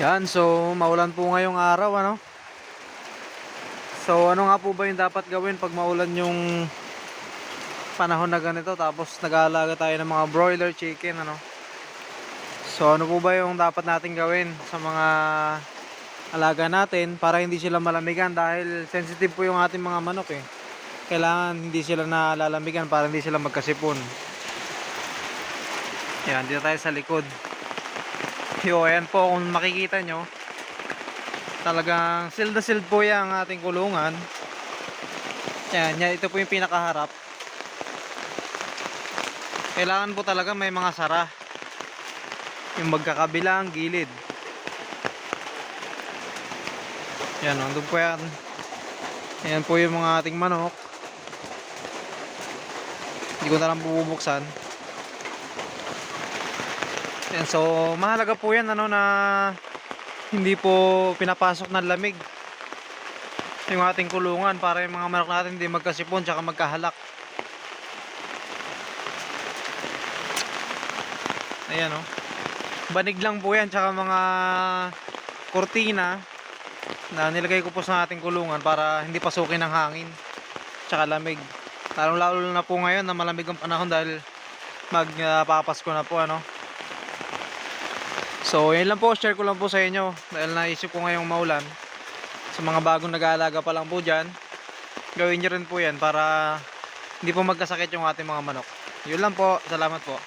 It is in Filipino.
Yan, so maulan po ngayong araw, ano? So ano nga po ba yung dapat gawin pag maulan yung panahon na ganito tapos nag-aalaga tayo ng mga broiler chicken, ano? So ano po ba yung dapat natin gawin sa mga alaga natin para hindi sila malamigan dahil sensitive po yung ating mga manok eh. Kailangan hindi sila nalalamigan para hindi sila magkasipon. Yan, dito tayo sa likod. Yo, ayan po kung makikita nyo. Talagang sealed na sealed po yan ang ating kulungan. Yan, yan, ito po yung pinakaharap. Kailangan po talaga may mga sara. Yung magkakabilang gilid. Yan, nandun po yan. Ayan po yung mga ating manok. Hindi ko na lang bubuksan. Yan, so mahalaga po yan ano na hindi po pinapasok ng lamig yung ating kulungan para yung mga manok natin hindi magkasipon tsaka magkahalak. Ayan oh. Banig lang po yan tsaka mga kurtina na nilagay ko po sa ating kulungan para hindi pasukin ng hangin tsaka lamig. Lalong lalo na po ngayon na malamig ang panahon dahil magpapasko na po ano. So, yan lang po. Share ko lang po sa inyo. Dahil naisip ko ngayong maulan. Sa mga bagong nag-aalaga pa lang po dyan. Gawin nyo rin po yan para hindi po magkasakit yung ating mga manok. Yun lang po. Salamat po.